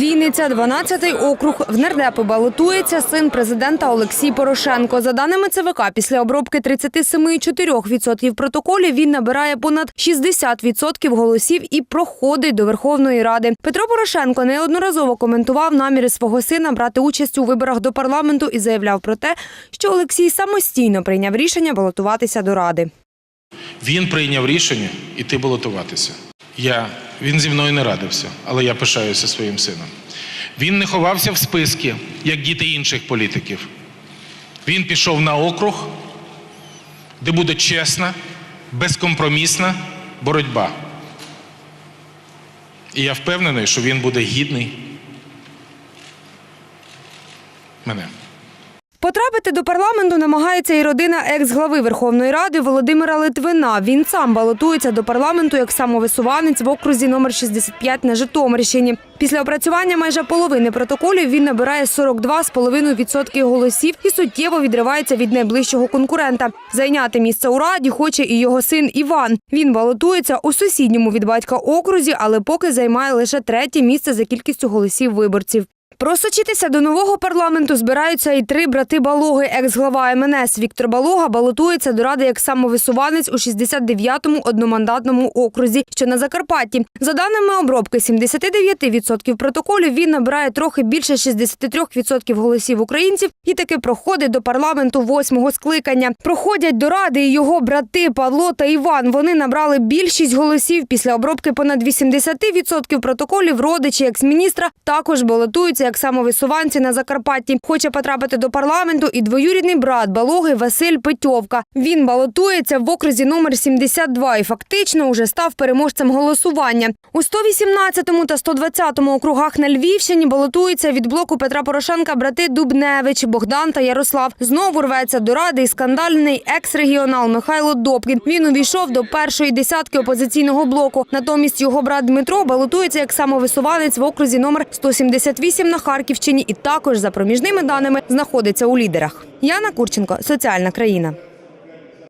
Вінниця, 12-й округ. В нардепи балотується син президента Олексій Порошенко. За даними ЦВК, після обробки 37,4% протоколів він набирає понад 60% голосів і проходить до Верховної Ради. Петро Порошенко неодноразово коментував наміри свого сина брати участь у виборах до парламенту і заявляв про те, що Олексій самостійно прийняв рішення балотуватися до ради. Він прийняв рішення іти балотуватися. Я, він зі мною не радився, але я пишаюся своїм сином. Він не ховався в списки, як діти інших політиків. Він пішов на округ, де буде чесна, безкомпромісна боротьба. І я впевнений, що він буде гідний мене. Потрапити до парламенту намагається і родина екс-глави Верховної Ради Володимира Литвина. Він сам балотується до парламенту як самовисуванець в окрузі номер 65 на Житомирщині. Після опрацювання майже половини протоколів він набирає 42,5% голосів і суттєво відривається від найближчого конкурента. Зайняти місце у раді хоче і його син Іван. Він балотується у сусідньому від батька окрузі, але поки займає лише третє місце за кількістю голосів виборців. Просочитися до нового парламенту збираються і три брати Балоги. Екс-глава МНС Віктор Балога балотується до ради як самовисуванець у 69-му одномандатному окрузі, що на Закарпатті. За даними обробки 79% протоколів, він набирає трохи більше 63% голосів українців і таки проходить до парламенту восьмого скликання. Проходять до ради його брати Павло та Іван. Вони набрали більшість голосів після обробки понад 80% протоколів. Родичі екс-міністра також балотуються як самовисуванці на Закарпатті. Хоче потрапити до парламенту і двоюрідний брат Балоги Василь Петьовка. Він балотується в окрузі номер 72 і фактично уже став переможцем голосування. У 118 та 120 округах на Львівщині балотуються від блоку Петра Порошенка брати Дубневич, Богдан та Ярослав. Знову рветься до ради і скандальний екс-регіонал Михайло Добкін. Він увійшов до першої десятки опозиційного блоку. Натомість його брат Дмитро балотується як самовисуванець в окрузі номер 178 на Харківщині і також за проміжними даними знаходиться у лідерах. Яна Курченко, соціальна країна.